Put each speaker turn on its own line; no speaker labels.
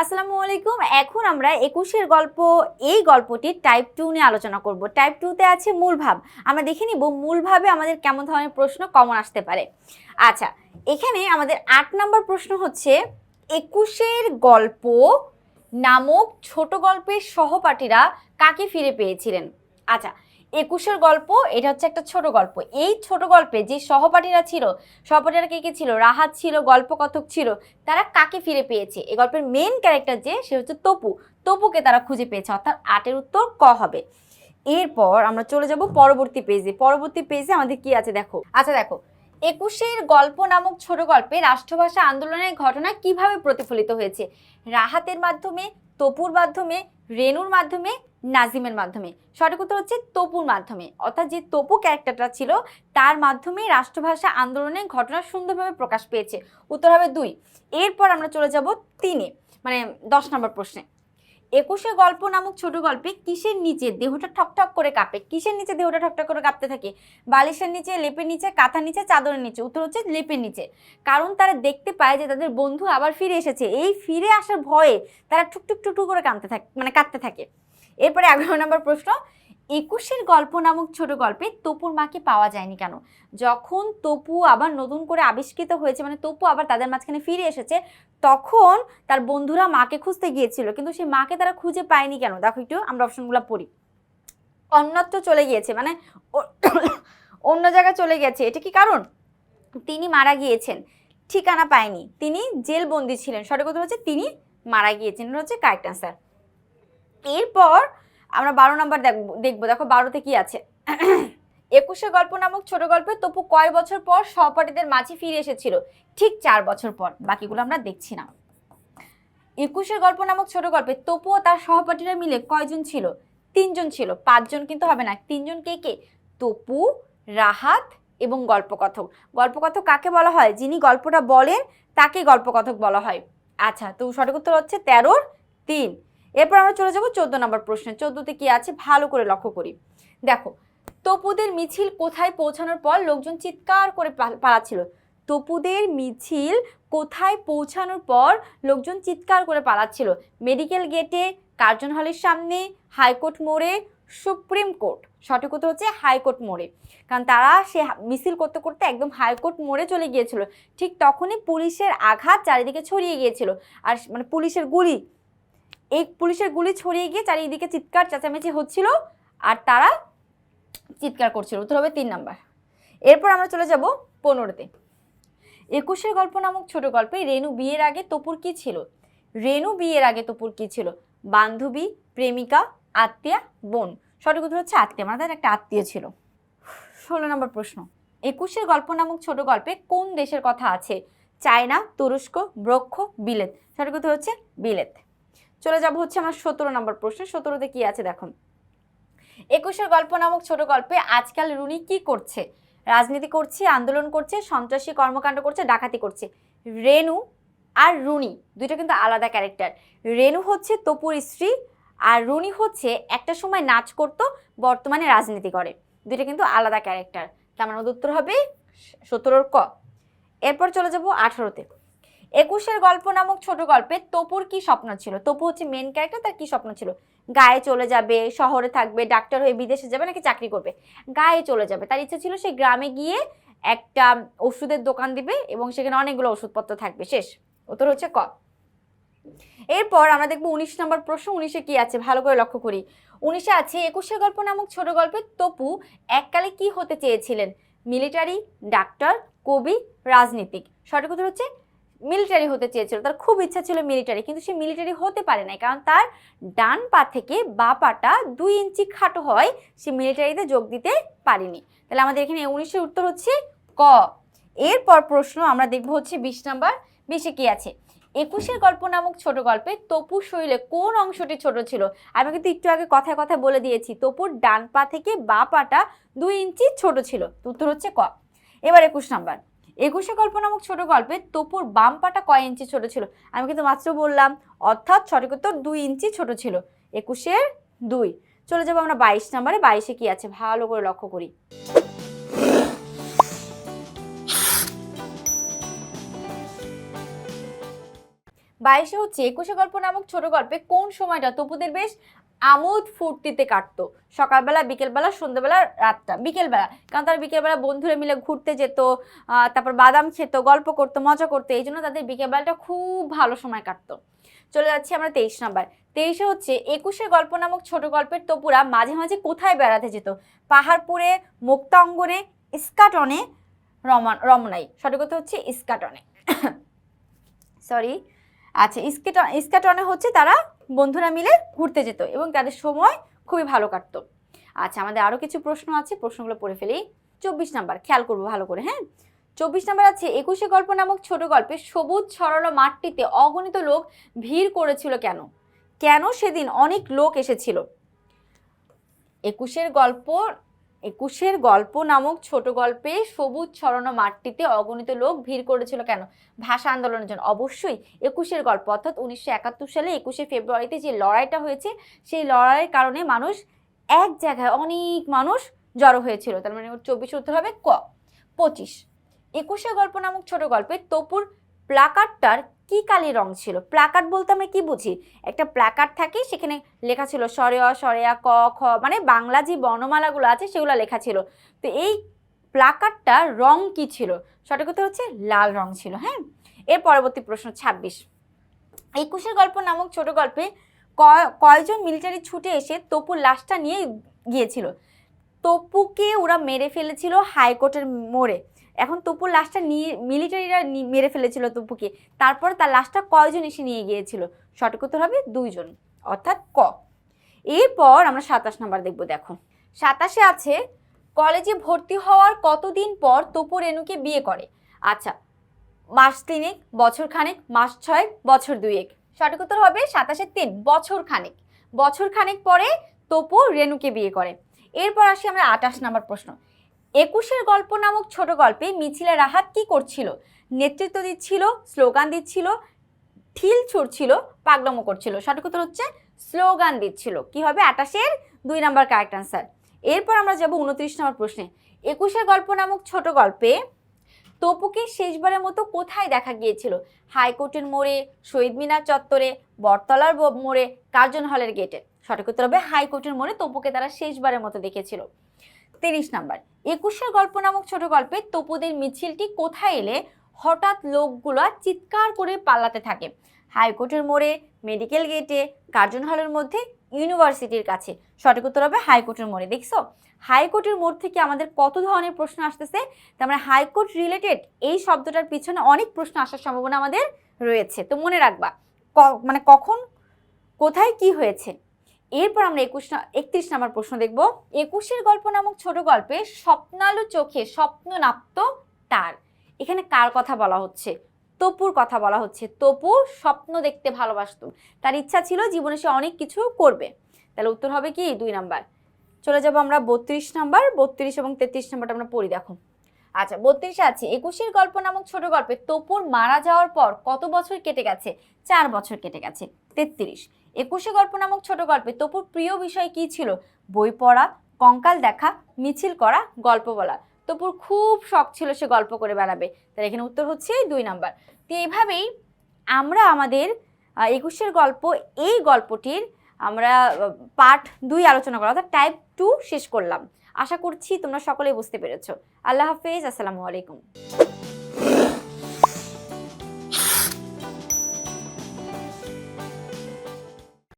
আসসালামু আলাইকুম। এখন আমরা একুশের গল্প, এই গল্পটি টাইপ টু নিয়ে আলোচনা করব। টাইপ টুতে আছে মূল ভাব। আমরা দেখে নিব মূল ভাবে আমাদের কেমন ধরনের প্রশ্ন কমন আসতে পারে। আচ্ছা এখানে আমাদের আট নম্বর প্রশ্ন হচ্ছে, একুশের গল্প নামক ছোট গল্পের সহপাঠীরা কাকে ফিরে পেয়েছিলেন? আচ্ছা একুশের গল্প, এটা হচ্ছে একটা ছোট গল্প। এই ছোট গল্পে যে সহপাঠীরা ছিল, সহপাঠীরা কে কে ছিল? রাহাত ছিল, গল্পকথক ছিল, তারা কাকে ফিরে পেয়েছে? এই গল্পের মেন ক্যারেক্টার যে, সে হচ্ছে তপু। তপুকে তারা খুঁজে পেয়েছে, অর্থাৎ আটের উত্তর ক হবে। এরপর আমরা চলে যাব পরবর্তী পেজে পরবর্তী পেজে আমাদের কি আছে দেখো? আচ্ছা দেখো, একুশের গল্প নামক ছোট গল্পে রাষ্ট্রভাষা আন্দোলনের ঘটনা কীভাবে প্রতিফলিত হয়েছে? রাহাতের মাধ্যমে, তপুর মাধ্যমে রেনুর মাধ্যমে নাজিমের মাধ্যমে। সঠিক উত্তর হচ্ছে তপুর মাধ্যমে। অর্থাৎ যে তপু ক্যারেক্টারটা ছিল, তার মাধ্যমে রাষ্ট্রভাষা আন্দোলনের ঘটনা সুন্দরভাবে প্রকাশ পেয়েছে। উত্তর হবে দুই। এরপর আমরা চলে যাব তিনে মানে দশ নম্বর প্রশ্নে। একুশে গল্প নামক ছোট গল্পে কিসের নিচে দেহটা ঠকঠক করে কাঁপে? কিসের নিচে দেহটা ঠকঠক করে কাঁপতে থাকে? বালিশের নিচে, লেপের নিচে, কাঁথার নিচে, চাদরের নিচে? উত্তর হচ্ছে লেপের নিচে। কারণ তারা দেখতে পায় যে তাদের বন্ধু আবার ফিরে এসেছে। এই ফিরে আসার ভয়ে তারা টুকটুক টুকটুক করে কাঁদতে থাকে মানে কাঁদতে থাকে। এরপরে এগারো নম্বর প্রশ্ন, একুশের গল্প নামক ছোট গল্পে তপুর মাকে পাওয়া যায়নি কেন? যখন তপু আবার নতুন করে আবিষ্কৃত হয়েছে মানে তপু আবার তাদের মাঝখানে ফিরে এসেছে, তখন তার বন্ধুরা মাকে খুঁজতে গিয়েছিল, কিন্তু সেই মাকে তারা খুঁজে পায়নি কেন? দেখো একটু, আমরা অপশনগুলো পড়ি। অন্যত্র চলে গিয়েছে মানে অন্য জায়গায় চলে গেছে, এটা কি কারণ? তিনি মারা গিয়েছেন, ঠিকানা পায়নি। তিনি জেলবন্দি ছিলেন, সঠিক কথা হচ্ছে তিনি মারা গিয়েছেন হচ্ছে কারেক্ট আনসার এরপর আমরা বারো নাম্বার দেখব। দেখো বারোতে কি আছে? একুশে গল্প নামক ছোট গল্পে তপু কয় বছর পর সহপাঠীদের মাঝে ফিরে এসেছিল? ঠিক চার বছর পর। বাকিগুলো আমরা দেখছি না। একুশের গল্প নামক ছোট গল্পে তপু ও তার সহপাঠীরা মিলে কয়জন ছিল? তিনজন ছিল। পাঁচজন কিন্তু হবে না। তিনজন কে কে? তপু, রাহাত এবং গল্পকথক। গল্পকথক কাকে বলা হয়? যিনি গল্পটা বলেন, তাকে গল্পকথক বলা হয়। আচ্ছা তো সঠিক উত্তর হচ্ছে তেরোর তিন। এরপর আমরা চলে যাব চোদ্দ নম্বর প্রশ্নে। চোদ্দতে কি আছে? ভালো করে লক্ষ্য করি। দেখো, তপুদের মিছিল কোথায় পৌঁছানোর পর লোকজন চিৎকার করে পালাচ্ছিল। তপুদের মিছিল কোথায় পৌঁছানোর পর লোকজন চিৎকার করে পালাচ্ছিল। মেডিকেল গেটে, কার্জন হলের সামনে, হাইকোর্ট মোড়ে, সুপ্রিম কোর্ট। সঠিক উত্তর হচ্ছে হাইকোর্ট মোড়ে। কারণ তারা সে মিছিল করতে করতে একদম হাইকোর্ট মোড়ে চলে গিয়েছিল। ঠিক তখনই পুলিশের আঘাত চারিদিকে ছড়িয়ে গিয়েছিল। আর মানে পুলিশের গুলি এই পুলিশের গুলি ছড়িয়ে গিয়ে চারিদিকে চিৎকার, চেঁচামেচি হচ্ছিল আর তারা চিৎকার করছিল। উত্তর হবে তিন নাম্বার। এরপর আমরা চলে যাব পনেরোতে। একুশের গল্প নামক ছোট গল্পে রেনু বিয়ের আগে তপুর কি ছিল? রেনু বিয়ের আগে তপুর কি ছিল? বান্ধবী, প্রেমিকা, আত্মীয়া, বোন। সঠিক উত্তর হচ্ছে আত্মীয়। মানে তার একটা আত্মীয় ছিল। ষোলো নম্বর প্রশ্ন। একুশের গল্প নামক ছোট গল্পে কোন দেশের কথা আছে? চায়না, তুরস্ক, ব্রক্ষ, বিলেত। সঠিক উত্তর হচ্ছে বিলেত। চলে যাব হচ্ছে আমার সতেরো নম্বর প্রশ্ন। সতেরোতে কি আছে দেখুন। একুশের গল্প নামক ছোট গল্পে আজকাল রুনি কি করছে? রাজনীতি করছে, আন্দোলন করছে, সন্ত্রাসী কর্মকাণ্ড করছে, ডাকাতি করছে। রেনু আর রুনি দুইটা কিন্তু আলাদা ক্যারেক্টার। রেনু হচ্ছে তপুর স্ত্রী আর রুনি হচ্ছে একটা সময় নাচ করতো, বর্তমানে রাজনীতি করে। দুইটা কিন্তু আলাদা ক্যারেক্টার। তার মানে উত্তর হবে সতেরোর ক। এরপর চলে যাব আঠারোতে। একুশের গল্প নামক ছোট গল্পে তপুর কি স্বপ্ন ছিল? তপু হচ্ছে মেন ক্যারেক্টার তার কি স্বপ্ন ছিল? গায়ে চলে যাবে, শহরে থাকবে ডাক্তার হয়ে বিদেশে যাবে নাকি চাকরি করবে? গায়ে চলে যাবে। তার ইচ্ছে ছিল সে গ্রামে গিয়ে একটা ওষুধের দোকান দিবে এবং সেখানে অনেকগুলো ওষুধপত্র থাকবে। শেষ। উত্তর হচ্ছে ক। এরপর আমরা দেখব উনিশ নম্বর প্রশ্ন, উনিশে কি আছে? ভালো করে লক্ষ্য করি। উনিশে আছে, একুশের গল্প নামক ছোট গল্পে তপু এককালে কি হতে চেয়েছিলেন? মিলিটারি ডাক্তার কবি, রাজনীতিক। সঠিক উত্তর হচ্ছে মিলিটারি হতে চেয়েছিল, তার খুব ইচ্ছা ছিল মিলিটারি কিন্তু সে মিলিটারি হতে পারে নাই, কারণ তার ডান পা থেকে বা পাটা দুই ইঞ্চি খাটো হয়, সে মিলিটারিতে যোগ দিতে পারেনি। তাহলে আমাদের এখানে উনিশের উত্তর হচ্ছে ক। এরপর প্রশ্ন আমরা দেখব হচ্ছে বিশ নাম্বার, বিশে কি আছে? একুশের গল্প নামক ছোট গল্পে তপুর শরীরে কোন অংশটি ছোট ছিল? আমি কিন্তু একটু আগে কথায় কথায় বলে দিয়েছি, তপুর ডান পা থেকে বা পাটা দুই ইঞ্চি ছোট ছিল, উত্তর হচ্ছে ক। এবার একুশ নাম্বার একুশে গল্প নামক ছোট গল্পে তপুর বাম পাটা কয় ইঞ্চি ছোট ছিল? আমি কিন্তু মাত্র বললাম, অর্থাৎ সঠিক উত্তর দুই ইঞ্চি ছোট ছিল। একুশের দুই। চলে যাব আমরা বাইশ নাম্বারে। বাইশে কি আছে? ভালো করে লক্ষ্য করি। বাইশে হচ্ছে একুশে গল্প নামক ছোট গল্পে কোন সময়টা তপুদের বেশ আমোদ ফুর্তিতে কাটতো। সকালবেলা, বিকেলবেলা, সন্ধ্যাবেলা, রাতটা। বিকেলবেলা, কারণ তারা বিকেলবেলা বন্ধুরা মিলে ঘুরতে যেত তারপর বাদাম খেত, গল্প করতো, মজা করতো, এই জন্য তাদের বিকেলবেলাটা খুব ভালো সময় কাটতো। চলে যাচ্ছি আমরা তেইশ নাম্বার। তেইশে হচ্ছে, একুশে গল্প নামক ছোট গল্পের তপুরা মাঝে মাঝে কোথায় বেড়াতে যেত? পাহাড়পুরে, মুক্তাঙ্গনে, ইস্কাটনে রমন রমনাই। সঠিক কথা হচ্ছে ইস্কাটনে। সরি আচ্ছা ইস্কেটন, ইস্কাটনে হচ্ছে তারা বন্ধুরা মিলে ঘুরতে যেত এবং তাদের সময় খুবই ভালো কাটতো। আচ্ছা আমাদের আরও কিছু প্রশ্ন আছে, প্রশ্নগুলো পড়ে ফেলি। চব্বিশ নাম্বার, খেয়াল করব ভালো করে হ্যাঁ? চব্বিশ নাম্বার আছে, একুশে গল্প নামক ছোট গল্পে সবুজ ছড়ানো মাঠটিতে অগণিত লোক ভিড় করেছিল কেন? কেন সেদিন অনেক লোক এসেছিল? একুশের গল্প একুশের গল্প নামক ছোট গল্পে সবুজ ছড়ানো মাঠটিতে অগণিত লোক ভিড় করেছিল কেন? ভাষা আন্দোলনের জন্য। অবশ্যই একুশের গল্প, অর্থাৎ উনিশশো একাত্তর সালে একুশে ফেব্রুয়ারিতে যে লড়াইটা হয়েছে, সেই লড়াইয়ের কারণে মানুষ এক জায়গায় অনেক মানুষ জড়ো হয়েছিল। তার মানে চব্বিশ উত্তর হবে ক? পঁচিশ। একুশে গল্প নামক ছোট গল্পে তপুর প্লাকার্ডটার কি কালি রং ছিল? প্লাকার্ড বলতে আমরা কি বুঝি? একটা প্লাকার্ড থাকে, সেখানে লেখা ছিল সরেয়া সরেয়া, ক, খ মানে বাংলা যে বর্ণমালাগুলো আছে সেগুলো লেখা ছিল। তো এই প্লাকার্ডটার রং কি ছিল? সঠিক কথা হচ্ছে লাল রং ছিল হ্যাঁ? এর পরবর্তী প্রশ্ন, ছাব্বিশ। একুশের গল্প নামক ছোট গল্পে কয়জন মিলিটারি ছুটে এসে তপুর লাশটা নিয়ে গিয়েছিল? তপুকে ওরা মেরে ফেলেছিল হাইকোর্টের মোড়ে। এখন তপুর লাশটা নিয়ে মিলিটারিরা মেরে ফেলেছিল তপুকে। তারপর তার লাশটা কয়জন এসে নিয়ে গিয়েছিল? সঠিক উত্তর হবে দুইজন, অর্থাৎ ক। এরপর আমরা সাতাশ নাম্বার দেখব, দেখো। সাতাশে আছে, কলেজে ভর্তি হওয়ার কতদিন পর তপু রেণুকে বিয়ে করে? আচ্ছা মাস তিনেক, বছর খানেক, মাস ছয় বছর দুয়েক সঠিক উত্তর হবে সাতাশে তিন, বছর খানেক। বছর খানেক পরে তপু রেণুকে বিয়ে করে। এরপর আসি আমরা আটাশ নাম্বার প্রশ্ন। একুশের গল্প নামক ছোট গল্পে মিছিলে রাহাত কি করছিল? নেতৃত্ব দিচ্ছিল, স্লোগান দিচ্ছিল ঠিল ছুড়ছিল, পাগলামো করছিল। সঠিক উত্তর হচ্ছে স্লোগান দিচ্ছিল। কি হবে? আটাশের দুই নাম্বার কারেক্ট আনসার এরপর আমরা যাব উনত্রিশ নম্বর প্রশ্নে। একুশের গল্প নামক ছোট গল্পে তপুকে শেষবারের মতো কোথায় দেখা গিয়েছিল? হাইকোর্টের মোড়ে, শহীদ মিনার চত্বরে, বটতলার মোড়ে, কার্জন হলের গেটে সঠিক উত্তর হবে হাইকোর্টের মোড়ে তপুকে তারা শেষবারের মতো দেখেছিল। তিরিশ নাম্বার। একুশের গল্প নামক ছোট গল্পে তপুদের মিছিলটি কোথায় এলে হঠাৎ লোকগুলো চিৎকার করে পাল্লাতে থাকে। হাইকোর্টের মোড়ে, মেডিকেল গেটে কার্জন হলের মধ্যে, ইউনিভার্সিটির কাছে। সঠিক উত্তর হবে হাইকোর্টের মোড়ে, দেখছ? হাইকোর্টের মোড় থেকে আমাদের কত ধরনের প্রশ্ন আসতেছে, তার মানে হাইকোর্ট রিলেটেড এই শব্দটার পিছনে অনেক প্রশ্ন আসার সম্ভাবনা আমাদের রয়েছে। তো মনে রাখবা মানে কখন, কোথায় কি হয়েছে? এরপর আমরা একুশ একত্রিশ নম্বর প্রশ্ন দেখব। একুশের গল্প নামক ছোট গল্পে স্বপ্নালু চোখে স্বপ্ন নাপ্ত তার। এখানে কার কথা বলা হচ্ছে? তপুর কথা বলা হচ্ছে। তপু স্বপ্ন দেখতে ভালোবাসতো। তার ইচ্ছা ছিল জীবনে সে অনেক কিছু করবে। তাহলে উত্তর হবে কি? দুই নাম্বার। চলে যাব আমরা বত্রিশ নাম্বার। বত্রিশ এবং তেত্রিশ নাম্বারটা আমরা পড়ি, দেখো। আচ্ছা বত্রিশে আছে। একুশের গল্প নামক ছোট গল্পে তপুর মারা যাওয়ার পর কত বছর কেটে গেছে? চার বছর কেটে গেছে। তেত্রিশ। একুশে গল্প নামক ছোট গল্পে তপুর প্রিয় বিষয় কি ছিল? বই পড়া, কঙ্কাল দেখা, মিছিল করা, গল্প বলা। তপুর খুব শখ ছিল সে গল্প করে বেড়াবে। তার এখানে উত্তর হচ্ছে দুই নাম্বার। তো এইভাবেই আমরা আমাদের একুশের গল্প, এই গল্পটির আমরা পার্ট দুই আলোচনা করা, অর্থাৎ টাইপ টু শেষ করলাম। আশা করছি তোমরা সকলেই বুঝতে পেরেছ। আল্লাহ হাফেজ আসসালামু আলাইকুম।